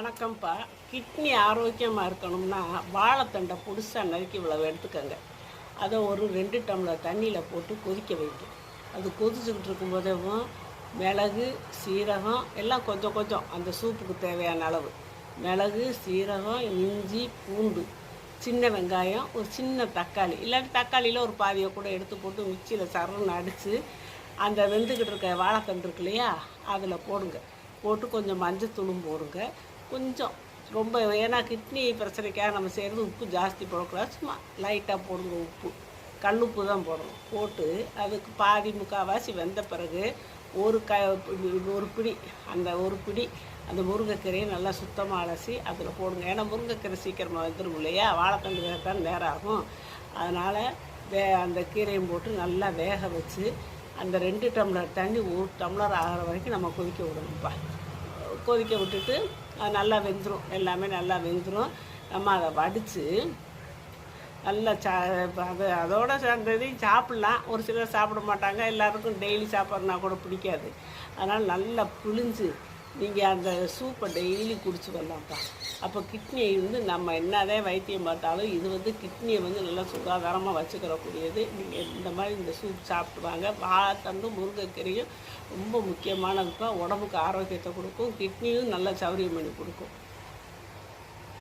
வணக்கம்ப்பா. கிட்னி ஆரோக்கியமாக இருக்கணும்னா வாழைத்தண்டை புதுசாக நறுக்கி இவ்வளவு எடுத்துக்கோங்க. அதை ஒரு ரெண்டு டம்ளர் தண்ணியில் போட்டு கொதிக்க வைங்க. அது கொதிச்சுக்கிட்டு இருக்கும்போதேவும் மிளகு சீரகம் எல்லாம் கொஞ்சம் கொஞ்சம் அந்த சூப்புக்கு தேவையான அளவு. மிளகு சீரகம் இஞ்சி பூண்டு சின்ன வெங்காயம் ஒரு சின்ன தக்காளி. இல்லாட்டி தக்காளியில் ஒரு பாதியை கூட எடுத்து போட்டு மிக்சியில் சரன்னு அடித்து அந்த வெந்துக்கிட்டு இருக்க வாழைத்தண்டு இருக்கு இல்லையா அதில் போடுங்க. போட்டு கொஞ்சம் மஞ்சத்தூளும் போடுங்க. கொஞ்சம். ரொம்ப ஏன்னா கிட்னி பிரச்சனைக்காக நம்ம செய்கிறது உப்பு ஜாஸ்தி போடக்கூடாது. சும்மா லைட்டாக போடுங்க உப்பு. கல்லுப்பு தான் போடணும். போட்டு அதுக்கு பாதி முக்கால்வாசி வெந்த பிறகு ஒரு க ஒரு பிடி அந்த ஒரு பிடி அந்த முருங்கைக்கீரையை நல்லா சுத்தமாக அலசி அதில் போடுங்க. ஏன்னா முருங்கைக்கீரை சீக்கிரமாக வந்துடும் இல்லையா? வாழைத்தண்டு வேகத்தான் நேரம் ஆகும் அதனால் வே அந்த கீரையும் போட்டு நல்லா வேக வச்சு அந்த ரெண்டு டம்ளர் தண்ணி ஒரு டம்ளர் ஆகிற வரைக்கும் நம்ம கொதிக்க விடணும்ப்பா. கொதிக்க விட்டுட்டு அது நல்லா வெந்துடும் எல்லாமே நல்லா வெந்துடும் நம்ம அதை வடித்து நல்லா சா அது அதோட சேர்ந்தது சாப்பிட்லாம். ஒரு சிலர் சாப்பிட மாட்டாங்க. எல்லாருக்கும் டெய்லி சாப்பிட்றனா கூட பிடிக்காது. அதனால் நல்லா புழிஞ்சு நீங்கள் அந்த சூப்பை டெய்லி குடிச்சு வரலாம்ப்பா. அப்போ கிட்னியை வந்து நம்ம என்னதே வைத்தியம் பார்த்தாலும் இது வந்து கிட்னியை வந்து நல்லா சுகாதாரமாக வச்சுக்கிறக்கூடியது. நீங்கள் இந்த மாதிரி இந்த சூப் சாப்பிட்டு வாங்க. வாழைத்தண்டும் முருங்கைக்கீரையும் ரொம்ப முக்கியமானதுப்பா. உடம்புக்கு ஆரோக்கியத்தை கொடுக்கும். கிட்னியும் நல்லா சௌரியம் பண்ணி கொடுக்கும்.